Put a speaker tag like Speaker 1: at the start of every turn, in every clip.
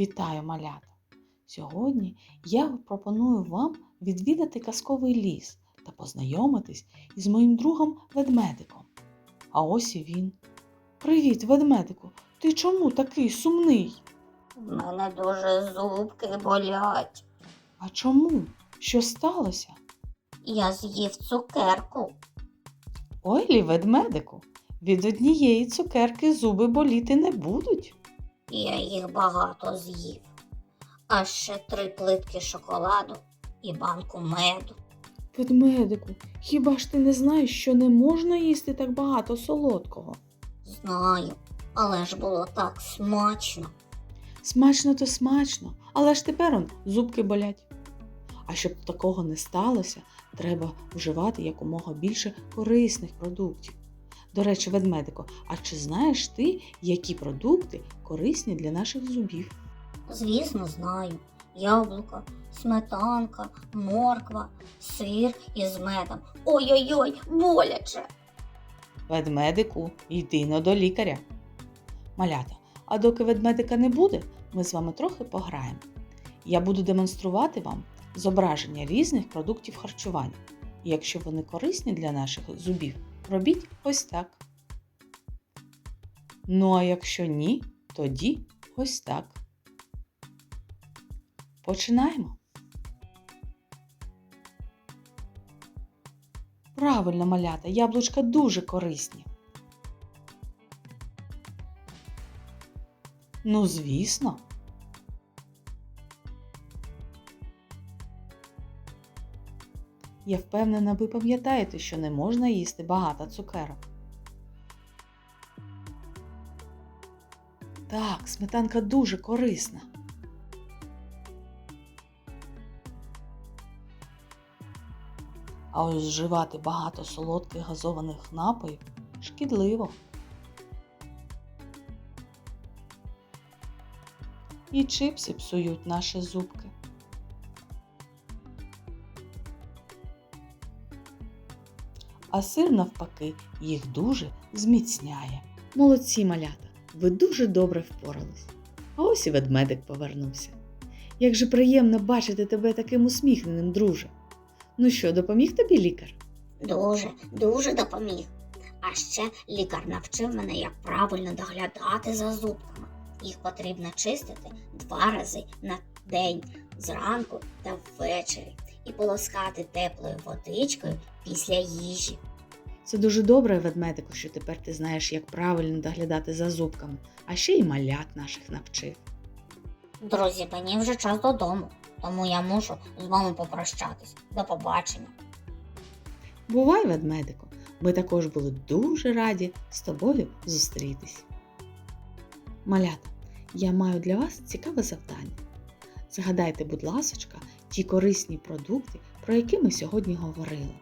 Speaker 1: Вітаю, малята! Сьогодні я пропоную вам відвідати казковий ліс та познайомитись із моїм другом ведмедиком. А ось і він. Привіт, ведмедику! Ти чому такий сумний?
Speaker 2: В мене дуже зубки болять.
Speaker 1: А чому? Що сталося?
Speaker 2: Я з'їв цукерку.
Speaker 1: Ой, лі, ведмедику, від однієї цукерки зуби боліти не будуть.
Speaker 2: Я їх багато з'їв. А ще три плитки шоколаду і банку меду.
Speaker 1: Ведмедику, хіба ж ти не знаєш, що не можна їсти так багато солодкого?
Speaker 2: Знаю, але ж було так смачно.
Speaker 1: Смачно то смачно, але ж тепер он зубки болять. А щоб такого не сталося, треба вживати якомога більше корисних продуктів. До речі, ведмедико, а чи знаєш ти, які продукти корисні для наших зубів?
Speaker 2: Звісно, знаю. Яблука, сметанка, морква, сир із медом. Ой-ой-ой, боляче.
Speaker 1: Ведмедику, йди но до лікаря. Малята, а доки ведмедика не буде, ми з вами трохи пограємо. Я буду демонструвати вам зображення різних продуктів харчування. Якщо вони корисні для наших зубів, робіть ось так. Ну а якщо ні, тоді ось так. Починаємо. Правильно, малята, яблучка дуже корисні. Ну, звісно. Я впевнена, ви пам'ятаєте, що не можна їсти багато цукерок. Так, сметанка дуже корисна. А ось вживати багато солодких газованих напоїв шкідливо. І чипси псують наші зубки. А сир, навпаки, їх дуже зміцняє. Молодці малята, ви дуже добре впорались. А ось і ведмедик повернувся. Як же приємно бачити тебе таким усміхненим, друже. Ну що, допоміг тобі лікар?
Speaker 2: Дуже, дуже допоміг. А ще лікар навчив мене, як правильно доглядати за зубками. Їх потрібно чистити два рази на день зранку та ввечері і полоскати теплою водичкою після їжі.
Speaker 1: Це дуже добре, ведмедику, що тепер ти знаєш, як правильно доглядати за зубками, а ще й малят наших навчив.
Speaker 2: Друзі, мені вже час додому, тому я мушу з вами попрощатись. До побачення.
Speaker 1: Бувай, ведмедику, ми також були дуже раді з тобою зустрітись. Малята, я маю для вас цікаве завдання. Згадайте, будь ласочка, ті корисні продукти, про які ми сьогодні говорили,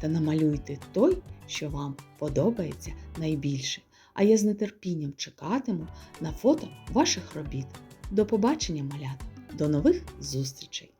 Speaker 1: та намалюйте той, що вам подобається найбільше. А я з нетерпінням чекатиму на фото ваших робіт. До побачення, малята! До нових зустрічей!